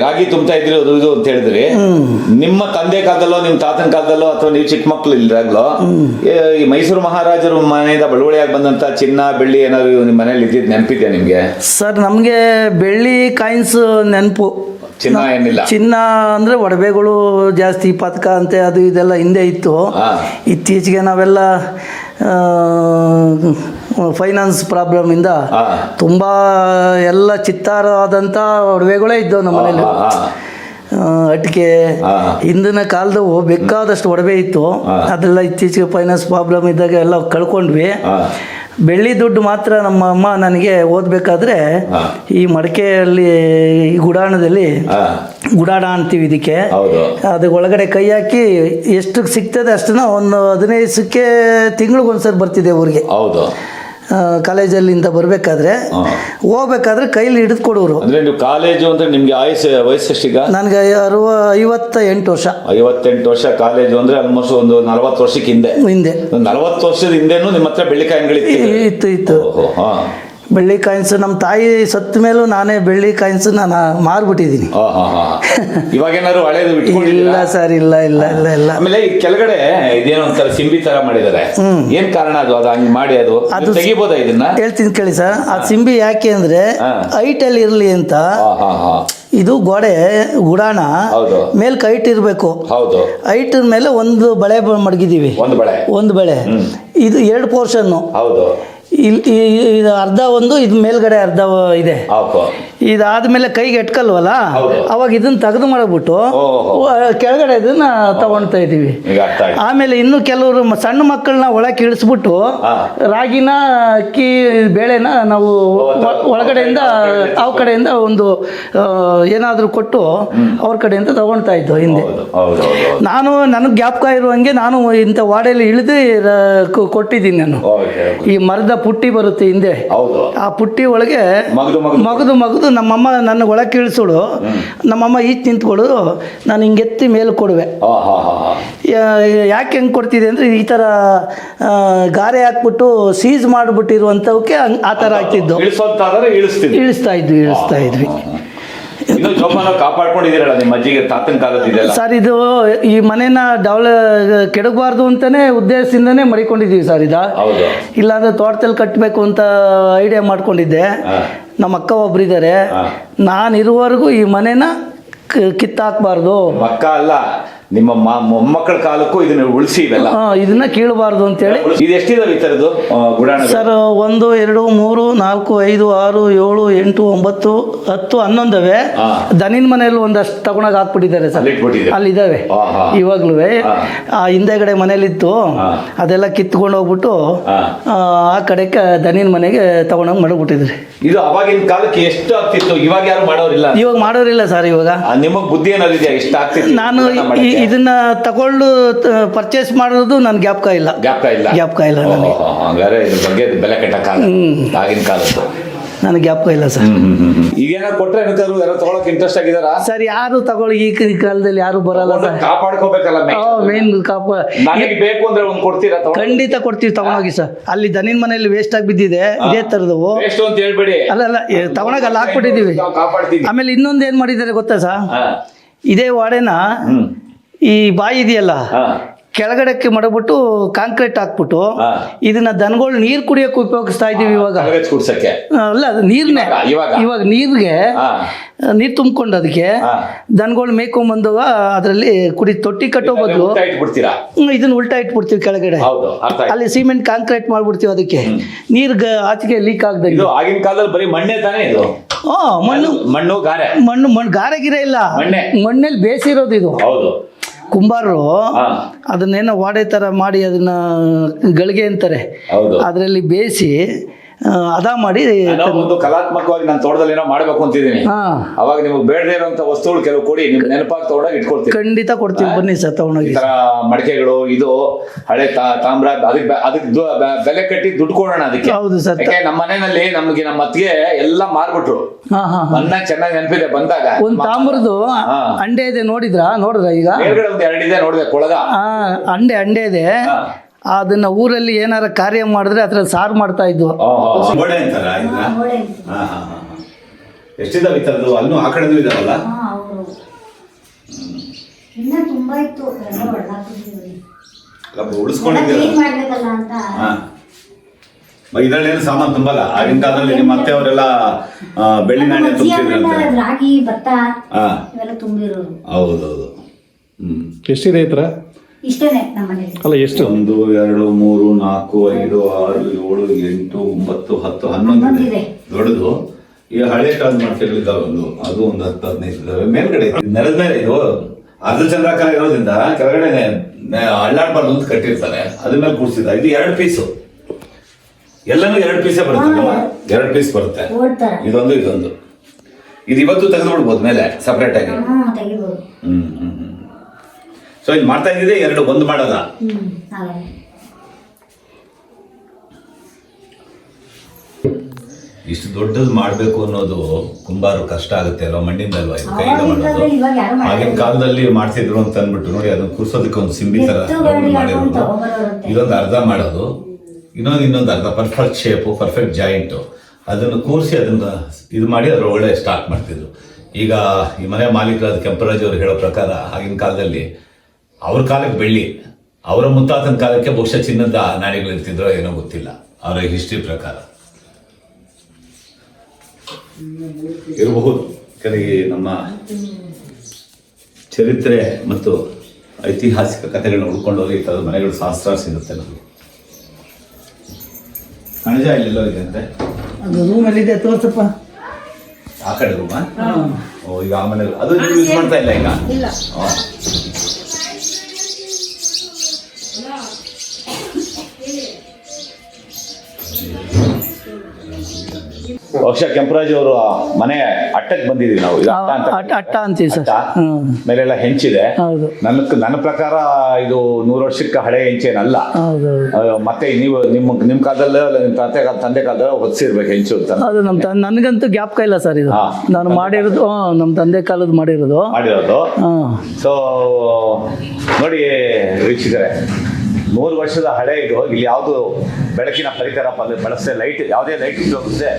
ರಾಗಿ ತುಂಬ್ತಾ ಇದ್ರಿ ಅದು ಇದು ಅಂತ ಹೇಳಿದ್ರಿ. ನಿಮ್ಮ ತಂದೆ ಕಾಲದಲ್ಲೋ ನಿಮ್ ತಾತನ ಕಾಲದಲ್ಲೋ ಅಥವಾ ನೀವು ಚಿಕ್ಕ ಮಕ್ಳು ಇಲ್ದಾಗ್ಲೋ ಈ ಮೈಸೂರು ಮಹಾರಾಜರು ಮನೆಯಿಂದ ಬಳುವಳಿಯಾಗಿ ಬಂದಂತ ಚಿನ್ನ ಬೆಳ್ಳಿ ಏನಾದ್ರು ನಿಮ್ಮ ಮನೇಲಿ ಇದ್ದಿದ್ ನೆನಪಿದ್ಯಾ ನಿಮ್ಗೆ? ಸರ್ ನಮ್ಗೆ ಬೆಳ್ಳಿ ಕಾಯಿನ್ಸ್ ನೆನಪು. ಚಿನ್ನ ಏನಿಲ್ಲ ಚಿನ್ನ ಅಂದ್ರೆ ಒಡವೆಗಳು ಜಾಸ್ತಿ ಪದಕ ಅಂತೆ ಅದು ಇದೆಲ್ಲ ಹಿಂದೆ ಇತ್ತು. ಇತ್ತೀಚೆಗೆ ನಾವೆಲ್ಲ ಫೈನಾನ್ಸ್ ಪ್ರಾಬ್ಲಮ್ ಇಂದ ತುಂಬಾ ಎಲ್ಲ ಚಿತ್ತಾರವಾದಂಥ ಒಡವೆಗಳೇ ಇದ್ದವು ನಮ್ಮ ಮನೇಲಿ. ಅಟಿಕೆ ಹಿಂದಿನ ಕಾಲದವು ಬೇಕಾದಷ್ಟು ಒಡವೆ ಇತ್ತು. ಅದೆಲ್ಲ ಇತ್ತೀಚೆಗೆ ಫೈನಾನ್ಸ್ ಪ್ರಾಬ್ಲಮ್ ಇದ್ದಾಗ ಎಲ್ಲ ಕಳ್ಕೊಂಡ್ವಿ. ಬೆಳ್ಳಿ ದುಡ್ಡು ಮಾತ್ರ ನಮ್ಮ ಅಮ್ಮ ನನಗೆ ಓದಬೇಕಾದ್ರೆ ಈ ಮಡಕೆಯಲ್ಲಿ ಈ ಗುಡಾಣದಲ್ಲಿ ಗುಡಾಣ ಅಂತೀವಿ ಇದಕ್ಕೆ. ಅದಕ್ಕೆ ಅದು ಒಳಗಡೆ ಕೈ ಹಾಕಿ ಎಷ್ಟು ಸಿಗ್ತದೆ ಅಷ್ಟನ್ನ ಒಂದು ಹದಿನೈದು ತಿಂಗ್ಳಿಗೆ ಒಂದ್ಸರಿ ಬರ್ತಿದೆ ಊರಿಗೆ. ಹೌದು. ಕಾಲೇಜಲ್ಲಿಂದ ಬರಬೇಕಾದ್ರೆ. ಹೋಗ್ಬೇಕಾದ್ರೆ ಕೈಲಿ ಹಿಡಿದು ಕೊಡೋರು. ಅಂದ್ರೆ ನೀವು ಕಾಲೇಜು ಅಂದ್ರೆ ನಿಮ್ಗೆ ಆಯುಸ್ ವಯಸ್ಸೆಷ್ಟೀಗ? ನನಗೆ ಅರುವ ಐವತ್ತ ಎಂಟು ವರ್ಷ. ಐವತ್ತೆಂಟು ವರ್ಷ ಕಾಲೇಜು ಅಂದ್ರೆ ಆಲ್ಮೋಸ್ಟ್ ಒಂದು ನಲವತ್ತು ವರ್ಷಕ್ಕೆ ಹಿಂದೆ. ಹಿಂದೆ ಒಂದು ನಲವತ್ತು ವರ್ಷದ ಹಿಂದೆನೂ ನಿಮ್ಮ ಹತ್ರ ಬೆಳ್ಳಿಕಾಯಿ ಅಂಗಡಿ ಇತ್ತು ಇತ್ತು. ಬೆಳ್ಳಿ ಕಾಯಿನ್ಸ್ ನಮ್ಮ ತಾಯಿ ಸತ್ತ ಮೇಲೂ ನಾನೇ ಬೆಳ್ಳಿ ಕಾಯಿನ್ಸ್ ನಾನು ಮಾರ್ಬಿಟ್ಟಿದ್ದೀನಿ. ಇವಾಗ ಏನಾದ್ರು ಹಳೇದು ಇಲ್ಲ ಸರ್ ಇಲ್ಲ ಇಲ್ಲ ಇಲ್ಲ ಇಲ್ಲ. ಆಮೇಲೆ ಕೆಳಗಡೆ ಇದೇನೋ ಒಂಥರ ಸಿಂಬಿ ತರ ಮಾಡಿದ್ದಾರೆ. ಏನ್ ಕಾರಣ ಅದು? ಅದು ಹಂಗೆ ಮಾಡಿ ಅದು? ಅದು- ತೆಗಿಬೋದಾ ಇದನ್ನ? ಹೇಳ್ತೀನಿ ಕೇಳಿ ಸರ್. ಆ ಸಿಂಬಿ ಯಾಕೆ ಅಂದ್ರೆ ಹೈಟ್ ಅಲ್ಲಿ ಇರ್ಲಿ ಅಂತ ಇದು ಗೋಡೆ ಗುಡಾಣ ಮೇಲ್ ಹೈಟ್ ಇರಬೇಕು. ಹೌದು. ಹೈಟ್ ಮೇಲೆ ಒಂದು ಬಳೆ ಮಡಗಿದೀವಿ. ಒಂದು ಬಳೆ. ಒಂದು ಬಳೆ. ಇದು ಎರಡು ಪೋರ್ಷನ್ ಇದು ಅರ್ಧ ಒಂದು ಇದು ಮೇಲ್ಗಡೆ ಅರ್ಧ ಇದೆ. ಇದಾದ್ಮೇಲೆ ಕೈಗೆ ಎಟ್ಕಲ್ವಲ್ಲ? ಅವಾಗ ಇದನ್ನ ತೆಗೆದು ಮಾಡ್ಬಿಟ್ಟು ಕೆಳಗಡೆ ಇದನ್ನ ತಗೊಳ್ತಾ ಇದೀವಿ ಆಮೇಲೆ ಇನ್ನು ಕೆಲವರು ಸಣ್ಣ ಮಕ್ಕಳನ್ನ ಒಳಕ್ಕೆ ಇಳಿಸ್ಬಿಟ್ಟು ರಾಗಿನ ಅಕ್ಕಿ ಬೇಳೆನ ನಾವು ಒಳಗಡೆಯಿಂದ ಅವ್ರ ಕಡೆಯಿಂದ ಒಂದು ಏನಾದರೂ ಕೊಟ್ಟು ಅವ್ರ ಕಡೆಯಿಂದ ತಗೊಳ್ತಾ ಇದ್ದು ಹೌದು. ನಾನು ನನಗೆ ಜ್ಞಾಪಕ ಇರುವಂಗೆ ನಾನು ಇಂಥ ವಾಡೆಯಲ್ಲಿ ಇಳಿದು ಕೊಟ್ಟಿದ್ದೀನಿ ನಾನು. ಈ ಮರದ ಪುಟ್ಟಿ ಬರುತ್ತೆ ಹಿಂದೆ. ಆ ಪುಟ್ಟಿ ಒಳಗೆ ಮಗದು ಮಗದು. ನಮ್ಮಮ್ಮ ನನ್ನ ಒಳಗೆ ಇಳಿಸೋಳು ನಮ್ಮಮ್ಮ ಈಚೆ ನಿಂತ್ಕೊಳ್ಳೋದು ನಾನು ಹಿಂಗೆತ್ತಿ ಮೇಲೆ ಕೊಡುವೆ. ಯಾಕೆ ಹೆಂಗೆ ಕೊಡ್ತಿದೆ ಅಂದರೆ ಈ ಥರ ಗಾರೆ ಹಾಕ್ಬಿಟ್ಟು ಸೀಸ್ ಮಾಡಿಬಿಟ್ಟಿರುವಂಥವಕ್ಕೆ ಆ ಥರ ಆಗ್ತಿದ್ದು ಇಳಿಸ್ತಾ ಇದ್ವಿ ಇಳಿಸ್ತಾ ಇದ್ವಿ. ಇನ್ನು ಜೋಪಾನ ಕಾಪಾಡ್ಕೊಂಡಿದ್ದೀರಲ್ಲ ನಿಮ್ಮ ಅಜ್ಜಿಗೆ ತಾತನ ಸರ್ ಇದು ಈ ಮನೇನ ಡವಲ ಕೆಡಗಬಾರ್ದು ಅಂತಾನೆ ಉದ್ದೇಶದಿಂದನೇ ಮಡಿಕೊಂಡಿದ್ದೀವಿ ಸರ್ ಇದ ಹೌದು. ಇಲ್ಲಾಂದ್ರೆ ತೋಟದಲ್ಲಿ ಕಟ್ಟಬೇಕು ಅಂತ ಐಡಿಯಾ ಮಾಡ್ಕೊಂಡಿದ್ದೆ. ನಮ್ಮ ಅಕ್ಕ ಒಬ್ರಿದ್ದಾರೆ. ನಾನು ಇರುವವರೆಗೂ ಈ ಮನೆನ ಕಿತ್ತಾಕ್ಬಾರ್ದು. ಮಕ್ಕ ಅಲ್ಲ ನಿಮ್ಮ ಮೊಮ್ಮಕ್ಕಳ ಕಾಲಕ್ಕೂ ಇದನ್ನ ಉಳಿಸಿ ಇವೆಲ್ಲ. ಆ, ಇದನ್ನ ಕೀಳಬಾರ್ದು ಅಂತೇಳಿ. ಇದು ಎಷ್ಟಿದಾವೆ ಈ ಥರದ್ದು ಆ, ಗುಡಾಣ ಸರ್ ಒಂದು ಎರಡು ಮೂರು ನಾಲ್ಕು ಐದು ಆರು ಏಳು ಎಂಟು ಒಂಬತ್ತು ಹತ್ತು ಹನ್ನೊಂದವೆ. ಹಾ. ದನಿನ್ ಮನೆಯಲ್ಲಿ ಒಂದಷ್ಟು ತಗೊಂಡಾಗ ಹಾಕ್ಬಿಟ್ಟಿದ್ದಾರೆ ಸರ್. ಅಲ್ಲಿ ಇದಾವೆ ಅಲ್ಲಿದ್ದಾವೆ. ಇವಾಗ್ಲೂ ಆ ಹಿಂದೆಗಡೆ ಮನೇಲಿತ್ತು ಹಾ. ಅದೆಲ್ಲ ಕಿತ್ಕೊಂಡು ಹೋಗ್ಬಿಟ್ಟು ಹಾ. ಆ ಕಡೆ ಕಡೆಗೆ ದನಿನ್ ಮನೆಗೆ ತಗೊಂಡೋಗಿ ಮಾಡ್ಬಿಟ್ಟಿದ್ರಿ ಇದು ಅವಾಗಿನ ಕಾಲಕ್ಕೆ ಎಷ್ಟು ಆಗ್ತಿತ್ತು? ಇವಾಗ ಯಾರು ಮಾಡೋರಿಲ್ಲ? ಇವಾಗ ಮಾಡೋರಿಲ್ಲ ಸರ್ ಇವಾಗ. ನಿಮಗೆ ಬುದ್ಧಿ ಏನಾದ್ರು ಇಷ್ಟ ಆಗ್ತಿತ್ತು ನಾನು ಈ- ಇದನ್ನ ತಗೊಂಡು ಪರ್ಚೇಸ್ ಮಾಡೋದು ನನ್ ಜ್ಞಾಪಕ ಇಲ್ಲ. ಜ್ಞಾಪಕ ಇಲ್ಲ? ಜ್ಞಾಪಕ ಇಲ್ಲ ನನಗೆ. ಹಂಗಾರೆ ಇದ್ರ ಬಗ್ಗೆ ಬೆಲೆ ಕಟ್ಟಕ್ಕಾಗ ಆಗಿನ ಕಾಲದ್ದು. ನನಗೆ ಜ್ಞಾಪಕ ಇಲ್ಲ ಸರ್. ಈಗೇನ ಕೊಟ್ರೆ ಏನಕ್ಕಾದ್ರು ಯಾರೋ ತಗೊಳಕ್ ಇಂಟ್ರೆಸ್ಟ್ ಆಗಿದಾರ? ಸರ್ ಯಾರು ತಗೊಳ್ಳಿ ಈ ಈ ಕಾಲದಲ್ಲಿ ಯಾರು ಬರಲ್ಲ ಸರ್. ಕಾಪಾಡ್ಕೋಬೇಕಲ್ಲ ಮೇನ್ ಕಾಪ ನನಗೆ ಬೇಕು ಅಂದ್ರೆ ಒಂದ್ ಕೊಡ್ತೀರಾ ಖಂಡಿತ ಕೊಡ್ತೀವಿ ತಗೊಂಡೋಗಿ ಸರ್. ಅಲ್ಲಿ ದನಿನ ಮನೆಯಲ್ಲಿ ವೇಸ್ಟ್ ಆಗಿ ಬಿದ್ದಿದೆ ಇದೇ ತರದವು. ಎಷ್ಟು ಅಂತ ಹೇಳ್ಬೇಡಿ. ಅಲ್ಲ ಅಲ್ಲ ತಗೊಂಡಾಗ ಅಲ್ಲಿ ಹಾಕ್ಬಿಟ್ಟಿದೀವಿ ಆಮೇಲೆ ಇನ್ನೊಂದು ಏನ್ ಮಾಡಿದ್ದಾರೆ ಗೊತ್ತಾ ಸರ್. ಇದೇ ವಾಡೆನ ಈ ಬಾಯಿ ಇದೆಯಲ್ಲ. ಕೆಳಗಡೆಕ್ಕೆ ಮಡಬಿಟ್ಟು ಕಾಂಕ್ರೀಟ್ ಹಾಕ್ಬಿಟ್ಟು. ಇದನ್ನ ದನಗಳು ನೀರ್ ಕುಡಿಯಕ್ಕೆ ಉಪಯೋಗಿಸ್ತಾ ಇದೀವಿ ಇವಾಗ. ಕುಡ್ಸಕ್ಕೆ. ಅಲ್ಲ ಅದು ನೀರ್ನೇ. ಇವಾಗ, ನೀರ್ಗೆ. ನೀರ್ ತುಂಬಿಕೊಂಡು ಅದಕ್ಕೆ ದನಗಳು ಮೇಯ್ಕೊಂಬಂದವ ಅದರಲ್ಲಿ ಕುಡಿ ತೊಟ್ಟಿ ಕಟ್ಟೋ ಬದಲು ಇದನ್ನ ಉಲ್ಟಾ ಇಟ್ಬಿಡ್ತೀವಿ ಕೆಳಗಡೆ. ಅಲ್ಲಿ ಸಿಮೆಂಟ್ ಕಾಂಕ್ರೀಟ್ ಮಾಡ್ಬಿಡ್ತೀವಿ ಅದಕ್ಕೆ. ನೀರ್ ಆಚೆಗೆ ಲೀಕ್ ಆಗ್ದಂಗೆ. ಆಗಿನ ಕಾಲದಲ್ಲಿ ಬರೀ ಮಣ್ಣೆ ತಾನೇ ಇದು? ಹಾ ಮಣ್ಣು ಮಣ್ಣು ಗಾರೆ. ಮಣ್ಣು ಮಣ್ಣು ಗಾರೆ ಗಿರೆ ಇಲ್ಲ. ಮಣ್ಣೆ. ಮಣ್ಣಲ್ಲಿ ಬೇಸಿರೋದು ಇದು. ಹೌದು. ಕುಂಬಾರರು. ಅದನ್ನೇನೋ ವಾಡೆ ತರ ಮಾಡಿ ಅದನ್ನ ಗಳಿಗೆ ಅಂತಾರೆ ಅದರಲ್ಲಿ ಬೇಯಿಸಿ ಹದ ಮಾಡಿ ಏನೋ ಒಂದು ಕಲಾತ್ಮಕವಾಗಿ ನಾನು ತೋಟದಲ್ಲಿ ಏನೋ ಮಾಡ್ಬೇಕು ಅಂತಿದ್ದೀನಿ. ಹಾ. ಅವಾಗ ನಿಮಗೆ ಬೇಡದೇ ಇರುವಂತ ವಸ್ತುಗಳು ಕೆಲವು ಕೊಡಿ ನಿಮ್ ನೆನಪಾಗಿ ತಗೊಂಡಾಗ ಇಟ್ಕೊಡ್ತೀನಿ. ಖಂಡಿತ ಕೊಡ್ತೀವಿ ಬನ್ನಿ ಸರ್ ಈ ತಗೊಂಡೋಗಿ ತರ ಮಡಿಕೆಗಳು ಇದು ಹಳೆ ತಾ- ತಾಮ್ರ ಅದಕ್ಕೆ ಬೆ- ಅದಕ್ಕೆ ದು- ಬೆ- ಬೆಲೆ ಕಟ್ಟಿ ದುಡ್ಡು ಕೊಡೋಣ ಅದಕ್ಕೆ. ಹೌದು ಸರ್ ಯಾಕೆ ನಮ್ಮ ಮನೆಯಲ್ಲಿ ನಮ್ಗೆ ನಮ್ಮ ಅತ್ತಿಗೆ ಎಲ್ಲ ಮಾರ್ಬಿಟ್ರು. ಹಾ ಹಾ ಮನ್ನ ಚೆನ್ನಾಗಿ ನೆನಪಿದೆ ಬಂದಾಗ. ಒಂದ್ ತಾಮ್ರದ್ದು ಹಾ. ಅಂಡೆ ಇದೆ ನೋಡಿದ್ರಾ? ನೋಡಿದ್ರ ಈಗ? ಮೇಲ್ಗಡೆ ಒಂದು ಎರಡಿದೆ ನೋಡಿದೆ ಕೊಳಗ ಆ ಅಂಡೆ ಅಂಡೆ ಇದೆ. ಅದನ್ನ ಊರಲ್ಲಿ ಏನಾರ ಕಾರ್ಯ ಮಾಡಿದ್ರೆ ಅದ್ರಲ್ಲಿ ಸಾರು ಮಾಡ್ತಾ ಇದ್ವು. ಗೋಡೆ ಅಂತಾರ ಎಷ್ಟಿದಾವೆ ಈ ಥರದ್ದು ಅಲ್ಲೂ ಆ ಕಡೆನೂ ಇದಾವಲ್ಲ? ಹಾ ಅವರು ಇನ್ನ ತುಂಬಾ ಇತ್ತು. ಎಲ್ಲ ಹೊಡೆದಾಕ್ಬಿಟ್ಟಿದ್ದೀವಿ ಕ್ಲೀನ್ ಮಾಡ್ಬೇಕಲ್ಲ ಅಂತ. ಇದರಲ್ಲಿ ಏನು ಸಾಮಾನು ತುಂಬಲ್ಲ? ಆಗಿನ ಕಾಲದಲ್ಲಿ ನಿಮ್ಮ ಅತ್ತೆ ಅವರೆಲ್ಲ ಬೆಳ್ಳಿ ನಾಣ್ಯ ಅಜ್ಜಿ ತುಂಬಿದ್ರಂತೆ ರಾಗಿ ಭತ್ತ ಹಾ. ಇವೆಲ್ಲ ತುಂಬಿರೋರು. ಹೌದೌದು. ಹ್ಮ್. ಎಷ್ಟಿದೆ ಈ ಥರ? ಇಷ್ಟೇನೆ ನಮ್ಮ ಮನೇಲಿ ಅಲ್ಲ ಎಷ್ಟು? ಒಂದು ಎರಡು ಮೂರು ನಾಲ್ಕು ಐದು ಆರು ಏಳು ಎಂಟು ಒಂಬತ್ತು ಹತ್ತು ಹನ್ನೊಂದು ಇದೆ. ದೊಡ್ಡದು. ಈ ಹಳೆ ಕಾಲದ ಮಡಿಕೆಗಳಿದ್ದಾವೆ ಒಂದು? ಅದು ಒಂದು ಹತ್ತು ಹದಿನೈದು ಇದಾವೆ ಮೇಲ್ಗಡೆ ಇದೆ. ನೆಲದ ಮೇಲೆ ಇದು ಅರ್ಧ ಚಂದ್ರಾಕಾರ ಇರೋದ್ರಿಂದ ಕೆಳಗಡೆ ನೆ- ಅಳ್ಳಾಡ್ಬಾರ್ದು ಅಂತ ಕಟ್ಟಿರ್ತಾರೆ. ಅದ್ರ ಮೇಲೆ ಕೂರ್ಸಿದ ಇದು ಎರಡು ಪೀಸು. ಎಲ್ಲನೂ ಎರಡು ಪೀಸೇ ಬರುತ್ತೆ. ಎರಡು ಪೀಸ್ ಬರುತ್ತೆ. ಓಡ್ತಾರ. ಇದೊಂದು ಇದೊಂದು. ಇದು ಇವತ್ತು ತೆಗೆದು ಬಿಡ್ಬೋದು ಮೇಲೆ ಸಪ್ರೇಟ್ ಆಗಿ. ಹ್ಮ್ ತೆಗಿಬೋದು ಹ್ಮ್ ಹ್ಮ್ ಹ್ಮ್. ಸೊ ಇದು ಮಾಡ್ತಾ ಇದ್ದಿದೆ ಎರಡು ಒಂದು ಹಾಗೆ ಇಷ್ಟು ದೊಡ್ಡದು ಮಾಡಬೇಕು ಅನ್ನೋದು ಕುಂಬಾರು ಕಷ್ಟ ಆಗುತ್ತೆ ಅಲ್ವಾ? ಮಣ್ಣಿಂದ ಅಲ್ವಾ ಇದು? ಕೈಯಿಂದ ಮಾಡೋದು? ಆಗಿನ ಕಾಲದಲ್ಲಿ ಮಾಡ್ತಿದ್ರು ಅಂತ ಅಂದ್ಬಿಟ್ಟು ನೋಡಿ ಅದನ್ನ ಕುರ್ಸೋದಕ್ಕೆ ಒಂದು ಸಿಂಬಿ ತರ ಮಾಡಿರೋದು. ಇದೊಂದು ಅರ್ಧ ಮಾಡೋದು. ಇನ್ನೊಂದು ಇನ್ನೊಂದು ಅರ್ಧ ಪರ್ಫೆಕ್ಟ್ ಶೇಪು ಪರ್ಫೆಕ್ಟ್ ಜಾಯಿಂಟು ಅದನ್ನು ಕೂರಿಸಿ ಅದನ್ನ ಇದು ಮಾಡಿ ಅದ್ರ ಒಳ್ಳೆ ಸ್ಟಾರ್ಟ್ ಮಾಡ್ತಿದ್ರು. ಈಗ ಈ ಮನೆ ಮಾಲೀಕರಾದ ಕೆಂಪರಾಜ್ ಅವರು ಹೇಳೋ ಪ್ರಕಾರ ಆಗಿನ ಕಾಲದಲ್ಲಿ ಅವ್ರ ಕಾಲಕ್ಕೆ ಬೆಳ್ಳಿ ಅವರ ಮುತ್ತಾತನ ಕಾಲಕ್ಕೆ ಬಹುಶಃ ಚಿನ್ನದ ನಾಣ್ಯಗಳು ಇರ್ತಿದ್ರೋ ಏನೋ ಗೊತ್ತಿಲ್ಲ. ಅವರ ಹಿಸ್ಟ್ರಿ ಪ್ರಕಾರ. ಇರಬಹುದು. ಕೆಲಗೆ ನಮ್ಮ ಚರಿತ್ರೆ ಮತ್ತು ಐತಿಹಾಸಿಕ ಕಥೆಗಳನ್ನ ಉಳ್ಕೊಂಡು ಹೋಗಿ ಥರದ ಮನೆಗಳು ಸಹಸ್ರಾರು ಸಿಗುತ್ತೆ ನಮಗೆ. ಕಣಜ ಇಲ್ಲೆಲ್ಲೋ ಇದೆ ಅಂತೆ? ಅದು ರೂಮಲ್ಲಿ ಇದೆ ತೋರ್ಸಪ್ಪ. ಆ ಕಡೆ ರೂಮಾ ಓ ಈಗ ಆ ಮನೆ ಅದು ಯೂಸ್ ಮಾಡ್ತಾ ಇಲ್ಲ ಈಗ? ಬಹುಶಃ ಕೆಂಪರಾಜ್ ಅವರು ಮನೆ ಅಟ್ಟಕ್ಕೆ ಬಂದಿದೀವಿ ನಾವು. ಇದು ಅಟ್ಟ ಅಂತ ಅಟ್ಟ ಅಟ್ಟ ಅಂತೀವಿ ಸರ್. ಹ್ಮ್. ಮೇಲೆಲ್ಲ ಹೆಂಚಿದೆ. ಹೌದು. ನನ್ನ ನನ್ನ ಪ್ರಕಾರ ಇದು ನೂರು ವರ್ಷಕ್ಕೆ ಹಳೆ ಹೆಂಚೇನಲ್ಲ. ಮತ್ತೆ ನೀವು ನಿಮ್ಮ ನಿಮ್ಮ ಕಾಲದಲ್ಲೇ ಅಲ್ಲ ನಿಮ್ಮ ತಂದೆ ಕಾಲ ತಂದೆ ಕಾಲದಲ್ಲಿ ಹೊದಿಸಿರ್ಬೇಕು ಹೆಂಚು ಅಂತ. ಅದು ನಮ್ಮ ತ ನನಗಂತೂ ಜ್ಞಾಪಕ ಇಲ್ಲ ಸರ್ ಇದು. ಹಾ. ನಾನು ಮಾಡಿರೋದು ನಮ್ಮ ತಂದೆ ಕಾಲದ ಮಾಡಿರೋದು. ಮಾಡಿರೋದು. ಹಾಂ. ಸೊ ನೋಡಿ ವೀಕ್ಷಕರೇ ನೂರು ವರ್ಷದ ಹಳೆ ಇದು ಇಲ್ಲಿ ಯಾವುದು ಬೆಳಕಿನ ಪರಿಕರ ಬಳಸದೆ ಲೈಟ್ ಯಾವುದೇ ಲೈಟ್ ಉಪಯೋಗಿಸದೆ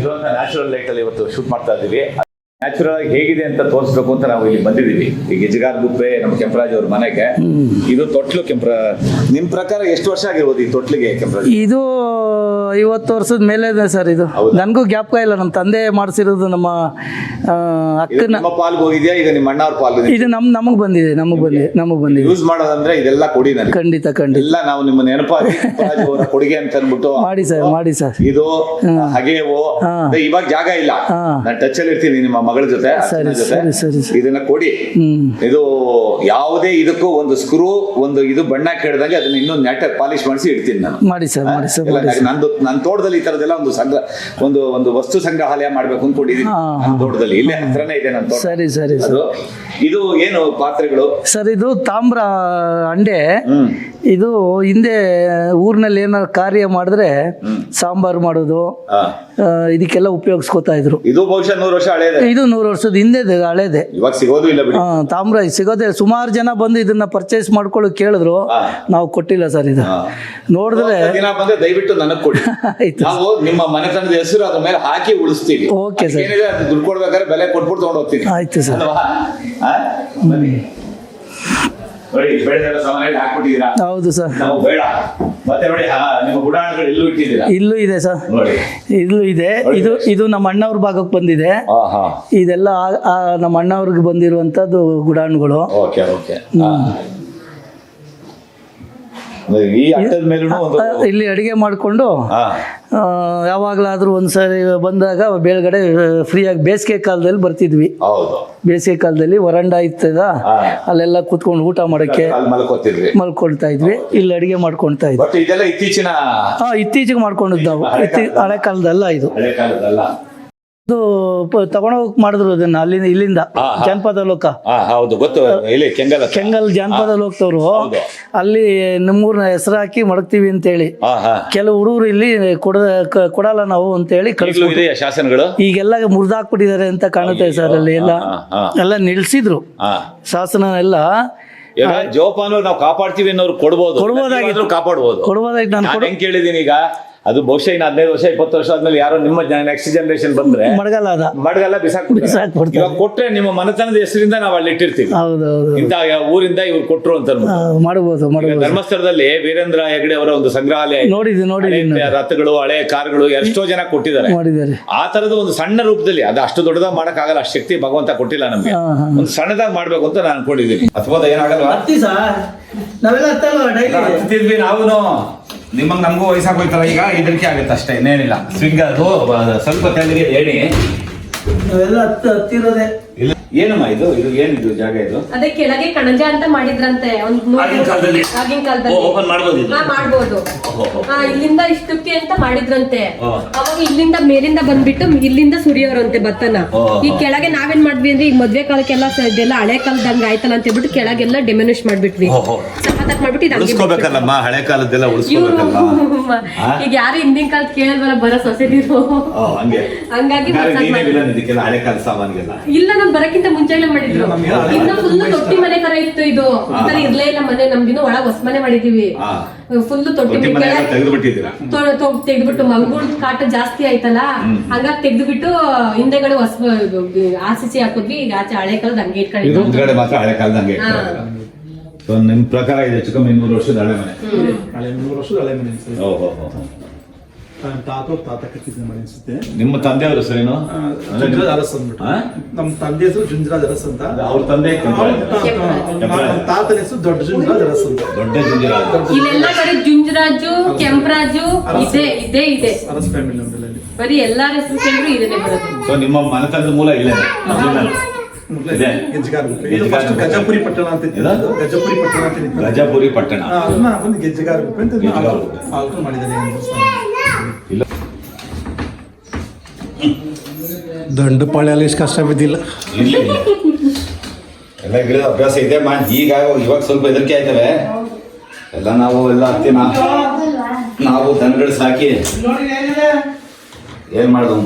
ಇರುವಂಥ ನ್ಯಾಚುರಲ್ ಲೈಟಲ್ಲಿ ಇವತ್ತು ಶೂಟ್ ಮಾಡ್ತಾ ಇದ್ದೀವಿ. ನ್ಯಾಚುರಲ್ ಆಗಿ ಹೇಗಿದೆ ಅಂತ ತೋರಿಸ್ಬೇಕು ಅಂತ ನಾವು ಇಲ್ಲಿ ಬಂದಿದ್ದೀವಿ. ಈ ಗಿಜಗಾರ್ ಗುಪ್ಪೆ ನಮ್ಮ ಕೆಂಪರಾಜ್ ಅವ್ರ ಮನೆಗೆ. ಇದು ತೊಟ್ಲು ಕೆಂಪ್ರ ನಿಮ್ ಪ್ರಕಾರ ಎಷ್ಟು ವರ್ಷ ಆಗಿರ್ಬೋದು ಈ ತೊಟ್ಲಿಗೆ ಕೆಂಪರಾಜ್? ಇದು ಐವತ್ತು ವರ್ಷದ ಮೇಲೆ ಇದೆ ಸರ್ ಇದು. ನನಗೂ ಗ್ಯಾಪ್ ಇಲ್ಲ. ನಮ್ಮ ತಂದೆ ಮಾಡಿಸಿರೋದು ನಮ್ಮ ಅಕ್ಕನ ಪಾಲ್ ಪಾಲ್ಗೆ ಹೋಗಿದ್ಯಾ? ಈಗ ನಿಮ್ಮ ಅಣ್ಣವ್ರ ಪಾಲ್ ಇದು ನಮ್ ನಮಗ್ ಬಂದಿದೆ ನಮಗ್ ಬಂದಿದೆ ನಮಗ್ ಬಂದಿದೆ. ಯೂಸ್ ಮಾಡೋದಂದ್ರೆ ಇದೆಲ್ಲ ಕೊಡಿ ನನಗೆ. ಖಂಡಿತ ಖಂಡಿತ. ಇಲ್ಲ ನಾವು ನಿಮ್ಮ ನೆನಪಾಗಿ ಅವರ ಕೊಡುಗೆ ಅಂತ ಅಂದ್ಬಿಟ್ಟು ಮಾಡಿ ಸರ್ ಮಾಡಿ ಸರ್. ಇದು ಹಾಗೆ. ಇವಾಗ ಜಾಗ ಇಲ್ಲ. ನಾನು ಟಚ್ ಅಲ್ಲಿ ಇರ್ತೀನಿ ನಿಮ್ಮ ಮಗಳ ಜೊತೆ ಅರ್ಚನಾ ಸರಿ, ಜೊತೆ ಸರಿ, ಸರಿ, ಸರಿ. ಇದನ್ನ ಕೊಡಿ. ಇದು ಯಾವುದೇ ಇದಕ್ಕೂ ಒಂದು ಸ್ಕ್ರೂ ಒಂದು ಇದು ಬಣ್ಣ ಕೇಳಿದಾಗ ಅದನ್ನ ಇನ್ನೊಂದು ನೆಟ್ಟಾಗಿ ಪಾಲಿಶ್ ಮಾಡಿಸಿ ಇಡ್ತೀನಿ ನಾನು. ಮಾಡಿ ಸರ್ ಮಾಡಿ ಸರ್ ಇಲ್ಲ, ಮಾಡಿ ನಾನು- ನಂದು ನನ್ನ ತೋಟದಲ್ಲಿ ಈ ತರದೆಲ್ಲ ಒಂದು ಸಂಗ್ರಹ ಒಂದು ಒಂದು ವಸ್ತು ಸಂಗ್ರಹಾಲಯ ಮಾಡ್ಬೇಕು ಅನ್ಕೊಂಡಿದ್ದೀನಿ ಹಾ, ನನ್ನ ತೋಟದಲ್ಲಿ. ಇಲ್ಲೇ ಹತ್ರನೇ ಇದೆ ನನ್ನ ತೋಟ. ಸರಿ ಸರಿ ಸರ್. ಅದು ಇದು ಏನು ಪಾತ್ರೆಗಳು? ಸರ್ ಇದು ತಾಮ್ರ ಅಂಡೆ. ಹ್ಮ್. ಇದು ಹಿಂದೆ ಊರಿನಲ್ಲಿ ಏನಾದ್ರು ಕಾರ್ಯ ಮಾಡಿದ್ರೆ ಸಾಂಬಾರು ಮಾಡೋದು. ಆ, ಇದಕ್ಕೆಲ್ಲ ಉಪಯೋಗಿಸ್ಕೊತಾ ಇದ್ರು. ಇದು ಬಹುಶಃ ನೂರು ವರ್ಷ ಹಳೇದೆ. ಇದು ನೂರು ವರ್ಷದ ಹಿಂದೆ ಹಳೇದೆ. ಇವಾಗ ಸಿಗೋದು ಇಲ್ಲ ಬಿಡಿ. ಆ, ತಾಮ್ರ ಸಿಗೋದೆ ಸುಮಾರು ಜನ ಬಂದು ಇದನ್ನ ಪರ್ಚೇಸ್ ಮಾಡ್ಕೊಳ್ಳಿ ಕೇಳಿದ್ರು. ನಾವು ಕೊಟ್ಟಿಲ್ಲ ಸರ್ ಇದು. ಹಾ. ನೋಡಿದ್ರೆ ದಿನ ಬಂದ್ರೆ ದಯವಿಟ್ಟು ನನಗೆ ಕೊಡಿ. ಆಯ್ತು ನಾವು ನಿಮ್ಮ ಮನೆತನದ ಹೆಸರು ಅದ್ರ ಮೇಲೆ ಹಾಕಿ ಉಳಿಸ್ತೀವಿ. Okay sir. ಏನಿದೆ ಅದು ದುಡ್ಡು ಕೊಡ್ಬೇಕಾದ್ರೆ ಬೆಲೆ ಕೊಟ್ಬಿಟ್ಟು ತಗೊಂಡು ಹೋಗ್ತೀನಿ ಆಯ್ತು ಸರ್ ಅಲ್ವಾ? ಆ? ಬನ್ನಿ. ನೋಡಿ ಬೆಳೆದೆಲ್ಲ ಸಾಮಾನ್ಯ ಹಾಕ್ಬಿಟ್ಟಿದ್ದೀರಾ ಹೌದು ಸರ್. ಇಲ್ಲೂ ಇದೆ ಸರ್. ನೋಡಿ. ಇಲ್ಲೂ ಇದೆ. ಇದು ಇದು ನಮ್ಮ ಅಣ್ಣವ್ರ ಭಾಗಕ್ಕೆ ಬಂದಿದೆ. ಇದೆಲ್ಲ ನಮ್ಮ ಅಣ್ಣವ್ರಿಗೆ ಬಂದಿರುವಂತದ್ದು ಗುಡಾಣಗಳು ಓಕೆ ಓಕೆ. ಈ ಅಟ್ಟದ ಮೇಲೂ ಒಂದು ಇಲ್ಲಿ ಅಡಿಗೆ ಮಾಡಿಕೊಂಡು ಯಾವಾಗಲಾದರೂ ಒಂದ್ಸರಿ ಬಂದಾಗ ಬೇಲ್ಗಡೆ ಫ್ರೀಯಾಗಿ ಬೇಸಿಗೆ ಕಾಲದಲ್ಲಿ ಬರ್ತಿದ್ವಿ. ಬೇಸಿಗೆ ಕಾಲದಲ್ಲಿ ವರಂಡ ಇತ್ತದ. ಅಲ್ಲೆಲ್ಲ ಕೂತ್ಕೊಂಡು ಊಟ ಮಾಡೋಕ್ಕೆ ಮಲ್ಕೊಳ್ತಾ ಇದ್ವಿ. ಇಲ್ಲಿ ಅಡಿಗೆ ಮಾಡ್ಕೊಳ್ತಾ ಇದ್ವಿ. ಇತ್ತೀಚಿನ ಹಾ ಇತ್ತೀಚೆಗೆ ಮಾಡ್ಕೊಂಡಿದ್ದು ನಾವು ಇತ್ತೀ ಹಳೆ ಕಾಲದಲ್ಲ ಇದು. ಪ- ಮಾಡಿದ್ರು ಅದನ್ನ ಅಲ್ಲಿಂದ ಇಲ್ಲಿಂದ. ಜಾನಪದ ಲೋಕ. ಹೌದು ಗೊತ್ತು. ಇಲ್ಲಿ ಕೆಂಗಲ್. ಕೆಂಗಲ್ ಜಾನಪದ ಲೋಕದವ್ರು. ಅಲ್ಲಿ ನಿಮ್ಮೂರ್ನ ಹೆಸರು ಹಾಕಿ ಮಡಗ್ತೀವಿ ಅಂತ ಹೇಳಿ ಕೆಲವು ಹುಡುಗರು ಇಲ್ಲಿ ಕೊಡ ಕೊಡಲ್ಲ ನಾವು ಅಂತ ಹೇಳಿ ಶಾಸನಗಳು? ಈಗೆಲ್ಲ ಮುರಿದಾಕ್ಬಿಟ್ಟಿದ್ದಾರೆ ಅಂತ ಕಾಣುತ್ತೆ ಸರ್ ಅಲ್ಲಿ ಎಲ್ಲ. ಎಲ್ಲ ನಿಲ್ಸಿದ್ರು. ಶಾಸನ ಎಲ್ಲ. ಜೋಪಾನ ನಾವು ಕಾಪಾಡ್ತೀವಿ ಅನ್ನೋರು ಕೊಡ್ಬೋದು. ಕೊಡ್ಬೋದಾಗಿದ್ರು ಕಾಪಾಡ್ಬೋದು. ಕೊಡ್ಬೋದಾಗಿ ನಾನು ನಾನು ಕೇಳಿದೀನಿ ಈಗ? ಅದು ಬಹುಶಃ ಇನ್ನು ಹದಿನೈದು ವರ್ಷ ಇಪ್ಪತ್ತು ವರ್ಷ ಆದ್ಮೇಲೆ ಯಾರೋ ನಿಮ್ಮ ನೆಕ್ಸ್ಟ್ ಜನರೇಷನ್ ಬಂದ್ರೆ ಮಡಗಲ್ಲ ಮಡಗಲ್ಲ ಮಡಗೆಲ್ಲ ಬಿಸಾಕ್ ಬಿಸಾಕ್ಬಿಡ್ತಾರೆ. ಇವಾಗ ಕೊಟ್ರೆ ನಿಮ್ಮ ಮನೆತನದ ಹೆಸರಿಂದ ನಾವು ಅಲ್ಲಿ ಇಟ್ಟಿರ್ತೀವಿ. ಇಂತ ಊರಿಂದ ಇವ್ರು ಕೊಟ್ರು ಅಂತ ಮಾಡಬಹುದು ಧರ್ಮಸ್ಥಳದಲ್ಲಿ ವೀರೇಂದ್ರ ಹೆಗಡೆ ಅವರ ಒಂದು ಸಂಗ್ರಹಾಲಯ. ನೋಡಿದ್ವಿ ನೋಡಿ ರಥಗಳು ಹಳೆ ಕಾರ್ಗಳು ಎಷ್ಟೋ ಜನ ಕೊಟ್ಟಿದ್ದಾರೆ. ಆ ತರದ ಒಂದು ಸಣ್ಣ ರೂಪದಲ್ಲಿ ಅದು ಅಷ್ಟು ದೊಡ್ಡದಾಗ ಮಾಡಕ್ ಆಗಲ್ಲ ಅಷ್ಟು ಶಕ್ತಿ ಭಗವಂತ ಕೊಟ್ಟಿಲ್ಲ ನಮ್ಗೆ. ಒಂದು ಸಣ್ಣದಾಗಿ ಮಾಡ್ಬೇಕು ಅಂತ ನಾನು ಅನ್ಕೊಂಡಿದ್ದೀನಿ. ಅಥವಾ ಏನಾಗಲ್ಲ ನಾವೆಲ್ಲ ನಾವು ನಿಮ್ಮಂಗ್ ನಮಗೂ ವಯಸ್ಸಾಗೋಯ್ತಲ್ಲ ಈಗ? ಇದಕ್ಕೆ ಆಗುತ್ತೆ ಅಷ್ಟೇ ಇನ್ನೇನಿಲ್ಲ ಸ್ವಿಂಗ್ ಅದು ಸ್ವಲ್ಪ ತೆಳಗೆ ಏಣಿ. ಎಲ್ಲ ಹತ್ತು ಹತ್ತಿರೋದೆ. ಇಲ್ಲ ಏನಮ್ಮ ಇದು ಇದು ಏನಿದು ಜಾಗ ಇದು ಅದೇ ಕೆಳಗೆ ಕಣಜ ಅಂತ ಮಾಡಿದ್ರಂತೆ ಒಂದ್ ನೂರು- ಆಗಿನ ಕಾಲದಲ್ಲಿ? ಆಗಿನ ಕಾಲದಲ್ಲಿ ಓ, open ಮಾಡ್ಬೋದು ಇದು? ಹಾ, ಮಾಡ್ಬೋದು ಓಹೋ. ಹಾ, ಇಲ್ಲಿಂದ ಇಷ್ಟಕ್ಕೆ ಅಂತ ಮಾಡಿದ್ರಂತೆ ಓ. ಅವಾಗ ಇಲ್ಲಿಂದ ಮೇಲಿಂದ ಬಂದ್ಬಿಟ್ಟು ಇಲ್ಲಿಂದ ಸುರಿಯೋರಂತೆ ಭತ್ತನ ಓ. ಈ ಕೆಳಗೆ ನಾವೇನ್ ಮಾಡ್ವಿ ಅಂದ್ರೆ ಈಗ ಮದ್ವೆ ಕಾಲಕ್ಕೆಲ್ಲ ಸ- ಇದೆಲ್ಲ ಹಳೆ ಕಾಲದಂಗ ಆಯ್ತಲ್ಲ ಅಂತ ಹೇಳ್ಬಿಟ್ಟು ಕೆಳಗೆಲ್ಲ ಡೆಮಿನಿಷ್ ಮಾಡ್ಬಿಟ್ವಿ ಓಹೋ. ಸಖತ್ತಾಗಿ ಮಾಡ್ಬಿಟ್ಟು ಇದು ಹಂಗೆ ಉಳಿಸ್ಕೋಬೇಕಲ್ಲಮ್ಮ ಹಳೆ ಕಾಲದ್ದೆಲ್ಲ ಇವ್ರು ಉಳಿಸ್ಕೋಬೇಕಲ್ಲ ಈಗ ಯಾರು ಹಿಂದಿನ ಕಾಲ ಕೇಳಲ್ವಲ್ಲ ಬರೋ ಸೊಸೆದಿರು ಓ, ಹಂಗೆ ಹಂಗಾಗಿ ಯಾರು ಹೊಸಾದ್ ನೀನೇ ಮಾಡಿದ್ರು. ವಿಲನ್ ಇದಕ್ಕೆಲ್ಲ ಹಳೆ ಕಾಲ ಸಾಮಾನ್ಗೆಲ್ಲ ಇಲ್ಲ ನಾನ್ ಬರಕ್ಕಿಂತ ಮುಂಚೆನೆ ಮಾಡಿದ್ರು. ಇನ್ನ ಫುಲ್ ತೊಟ್ಟಿ ಮನೆ ತರ ಇತ್ತು ಇದು. ಈ ತರ ಇರ್ಲೇ ಇಲ್ಲ ಮನೆ ನಮ್ದಿನ ಒಳಗ ಹೊಸ ಮನೆ ಮಾಡಿದೀವಿ. ಫುಲ್ ತೊಟ್ಟಿ ತೆಗ್ದ್ಬಿಟ್ಟು ಮಂಗುಳ್ ಕಾಟ ಜಾಸ್ತಿ ಆಯ್ತಲ್ಲ ಹಂಗಾಗಿ ತೆಗ್ದುಬಿಟ್ಟು ಹಿಂದೆಗಡೆ ಹೊಸ ಆಸಿಸಿ ಹಾಕಿದ್ವಿ ಈಗ ಆಚೆ ಹಳೆ ಕಾಲದ ಹಂಗೆ ಇಟ್ಕೊಂಡಿದ್ವಿ. ಮುಂದ್ಗಡೆ ಮಾತ್ರ ಹಳೆ ಕಾಲದಂಗೆ ಸೊ ನಿಮ್ ಪ್ರಕಾರ ಇದೆ ಚಿಕ್ಕ ಇನ್ನೂರು ವರ್ಷದ ಹಳೆ ಮನೆ? ಹಳೆ ಮೂರು ವರ್ಷದ ಹಳೆ ಮನೆ ಓಹೋ. ತಾತ ತಾತ ಕಟ್ಟಿದ್ದ ಮನೆ ಅನ್ಸುತ್ತೆ ನಿಮ್ಮ ತಂದೆಯವರು ಜುಂಜರಾಜ್ ಅರಸ್ ಅಂದ್ಬಿಟ್ಟು? ನಮ್ಮ ತಂದೆ ಹೆಸರು ಜುಂಜರಾಜ್ ಅರಸ್ ಅಂತ ಅವ್ರ ತಂದೆ ಅವ್ರ ತಾ- ನಮ್ಮ ತಾತನ ಹೆಸರು ದೊಡ್ಡ ಜುಂಜರಾಜ್ ಅರಸ್ ಅಂತ ದೊಡ್ಡ ಜುಂಜಿರ ಇಲ್ಲೆಲ್ಲ ಕಡೆ ಜುಂಜರಾಜು ಕೆಂಪರಾಜು ಇದೆ ಇದೆ ಇದೆ ಅರಸ್ ಫ್ಯಾಮಿಲಿ ನಮ್ದೆಲ್ಲ ಇಲ್ಲಿ. ಬರೀ ಎಲ್ಲಾರ ಹೆಸರು ಕೇಳಿದ್ರು ಇದನ್ನೇ ಬರೋದು ಸೊ ನಿಮ್ಮ ಮನೆತನದ ಮೂಲ ಇಲ್ಲೇ ಮೊದ್ಲೇ ಇದೆ. ಗೆಜ್ಜೆಗಾರ ಗುಪ್ಪೆ ಇದು ಗೆಜ್ಜೆಗಾರ ಫಸ್ಟ್ ಗುಪ್ಪೆ. ಗಜಪುರಿ ಪಟ್ಟಣ ಅಂತ ಇತ್ತು. ಇದು? ಗಜಪುರಿ ಪಟ್ಟಣ ಅಂತ ಇತ್ತು. ಗಜಪುರಿ ಪಟ್ಟಣ ಆ, ಅದನ್ನ ಒಂದು ಗೆಜ್ಜೆಗಾರ ಗುಪ್ಪೆ ಅಂತ ಗೆಜ್ಜೆಗಾರ ಆಳ್ಕೊಂಡು- ಗುಪ್ಪೆ. ಆಳ್ಕೊಂಡು ಮಾಡಿದ್ದಾರೆ. ಇಲ್ಲ. ದಂಡು ಪಾಳ್ಯಲ್ಲಿ ಇಷ್ಟು ಕಷ್ಟ ಬಿದ್ದಿಲ್ಲ. ಇಲ್ಲ ಎಲ್ಲ ಗಿಡದ ಅಭ್ಯಾಸ ಇದೆ ಮಾ ಈಗ ಇವಾಗ ಸ್ವಲ್ಪ ಹೆದರಿಕೆ ಆಯ್ತವೆ. ಎಲ್ಲ ನಾವು ಎಲ್ಲ ಹತ್ತಿ ನಾವು ದನಗಳು ಸಾಕಿ ಏನ್ ಮಾಡೋದು?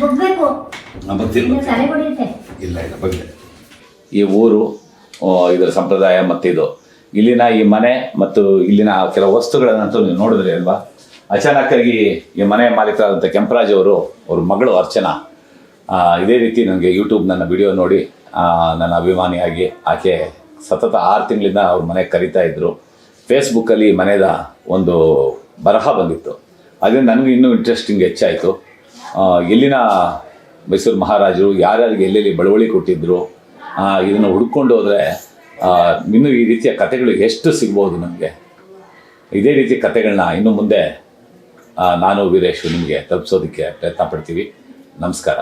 ಬಗ್ಬೇಕು. ಇಲ್ಲ ಇಲ್ಲ ಬಗ್ಗೆ ಈ ಊರು ಇದರ ಸಂಪ್ರದಾಯ ಮತ್ತಿದು. ಇಲ್ಲಿನ ಈ ಮನೆ ಮತ್ತು ಇಲ್ಲಿನ ಕೆಲವು ವಸ್ತುಗಳನ್ನಂತೂ ನೀವು ನೋಡಿದ್ರಿ ಅಲ್ವಾ? ಅಚಾನಕ್ಕಾಗಿ ಈ ಮನೆ ಮಾಲೀಕರಾದಂಥ ಕೆಂಪರಾಜ್ ಅವರು, ಅವ್ರ ಮಗಳು ಅರ್ಚನಾ ಇದೇ ರೀತಿ ನನಗೆ ಯೂಟ್ಯೂಬ್ ನನ್ನ ವಿಡಿಯೋ ನೋಡಿ ನನ್ನ ಅಭಿಮಾನಿಯಾಗಿ ಆಕೆ ಸತತ ಆರು ತಿಂಗಳಿಂದ ಅವ್ರ ಮನೆಗೆ ಕರೀತಾ ಇದ್ದರು ಫೇಸ್ಬುಕ್ಕಲ್ಲಿ ಈ ಮನೆದ ಒಂದು ಬರಹ ಬಂದಿತ್ತು. ಅದರಿಂದ ನನಗೂ ಇನ್ನೂ ಇಂಟ್ರೆಸ್ಟಿಂಗ್ ಹೆಚ್ಚಾಯಿತು. ಇಲ್ಲಿನ ಮೈಸೂರು ಮಹಾರಾಜರು ಯಾರ್ಯಾರಿಗೆ ಎಲ್ಲೆಲ್ಲಿ ಬಳುವಳಿ ಕೊಟ್ಟಿದ್ದರು ಇದನ್ನು ಹುಡ್ಕೊಂಡು ಹೋದರೆ ಇನ್ನೂ ಈ ರೀತಿಯ ಕಥೆಗಳು ಎಷ್ಟು ಸಿಗ್ಬೋದು ನಮಗೆ? ಇದೇ ರೀತಿ ಕಥೆಗಳನ್ನ ಇನ್ನು ಮುಂದೆ ನಾನು ವೀರೇಶ್ ನಿಮಗೆ ತಲುಪಿಸೋದಕ್ಕೆ ಪ್ರಯತ್ನ ಪಡ್ತೀವಿ. ನಮಸ್ಕಾರ.